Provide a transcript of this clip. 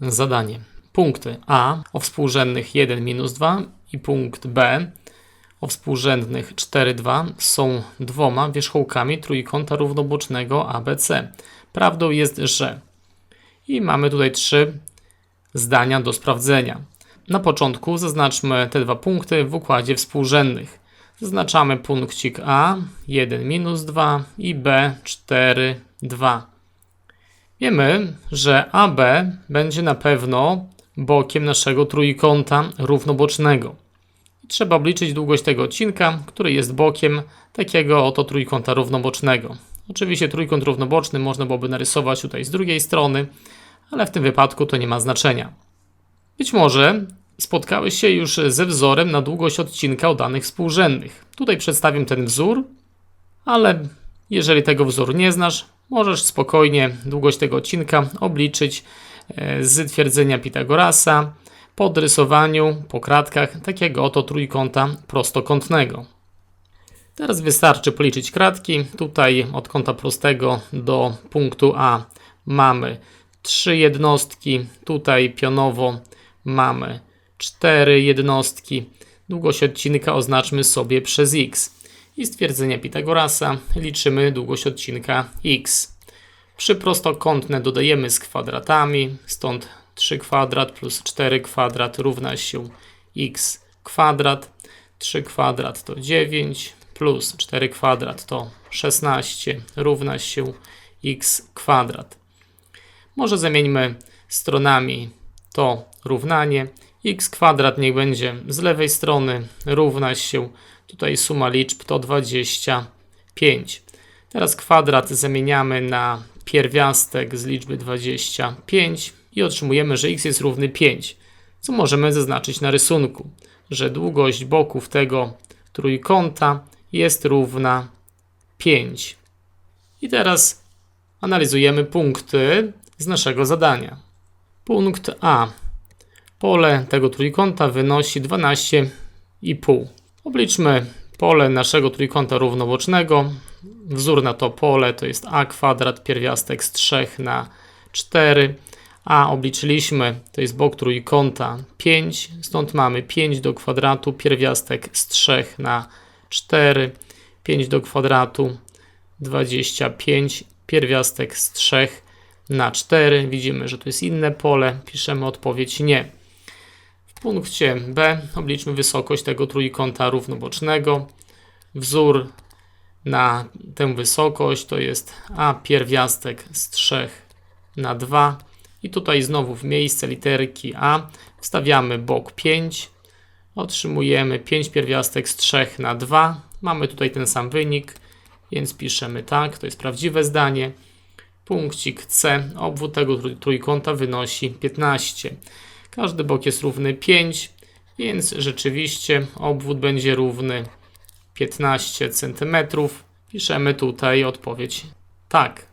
zadanie. Punkty A o współrzędnych 1 minus 2 i punkt B o współrzędnych 4, 2 są dwoma wierzchołkami trójkąta równobocznego ABC. Prawdą jest, że i mamy tutaj trzy zdania do sprawdzenia. Na początku zaznaczmy te dwa punkty w układzie współrzędnych. Zaznaczamy punkcik A 1 minus 2 i B 4 2. Wiemy, że AB będzie na pewno bokiem naszego trójkąta równobocznego. Trzeba obliczyć długość tego odcinka, który jest bokiem takiego oto trójkąta równobocznego. Oczywiście trójkąt równoboczny można byłoby narysować tutaj z drugiej strony, ale w tym wypadku to nie ma znaczenia. Być może spotkałeś się już ze wzorem na długość odcinka o danych współrzędnych. Tutaj przedstawię ten wzór, ale jeżeli tego wzoru nie znasz, możesz spokojnie długość tego odcinka obliczyć e, z twierdzenia Pitagorasa po rysowaniu po kratkach takiego oto trójkąta prostokątnego. Teraz wystarczy policzyć kratki. Tutaj od kąta prostego do punktu A mamy trzy jednostki. Tutaj pionowo mamy cztery jednostki. Długość odcinka oznaczmy sobie przez x. I stwierdzenia Pitagorasa liczymy długość odcinka x. Przy prostokątne dodajemy z kwadratami, stąd 3 kwadrat plus 4 kwadrat równa się x kwadrat. 3 kwadrat to 9 plus 4 kwadrat to 16 równa się x kwadrat. Może zamieńmy stronami to równanie. X kwadrat niech będzie z lewej strony równa się, tutaj suma liczb to 25. Teraz kwadrat zamieniamy na pierwiastek z liczby 25 i otrzymujemy, że x jest równy 5, co możemy zaznaczyć na rysunku, że długość boków tego trójkąta jest równa 5. I teraz analizujemy punkty z naszego zadania. Punkt A. Pole tego trójkąta wynosi 12,5. Obliczmy pole naszego trójkąta równobocznego. Wzór na to pole to jest a kwadrat pierwiastek z 3 na 4 a obliczyliśmy, to jest bok trójkąta 5, stąd mamy 5 do kwadratu, pierwiastek z 3 na 4, 5 do kwadratu 25, pierwiastek z 3 na 4. Widzimy, że to jest inne pole, piszemy odpowiedź nie. W punkcie B obliczmy wysokość tego trójkąta równobocznego. Wzór na tę wysokość to jest a pierwiastek z 3 na 2 i tutaj znowu w miejsce literki A wstawiamy bok 5. Otrzymujemy 5 pierwiastek z 3 na 2. Mamy tutaj ten sam wynik, więc piszemy tak, to jest prawdziwe zdanie. Punkcik C, obwód tego trójkąta wynosi 15. Każdy bok jest równy 5, więc rzeczywiście obwód będzie równy 15 cm. Piszemy tutaj odpowiedź tak.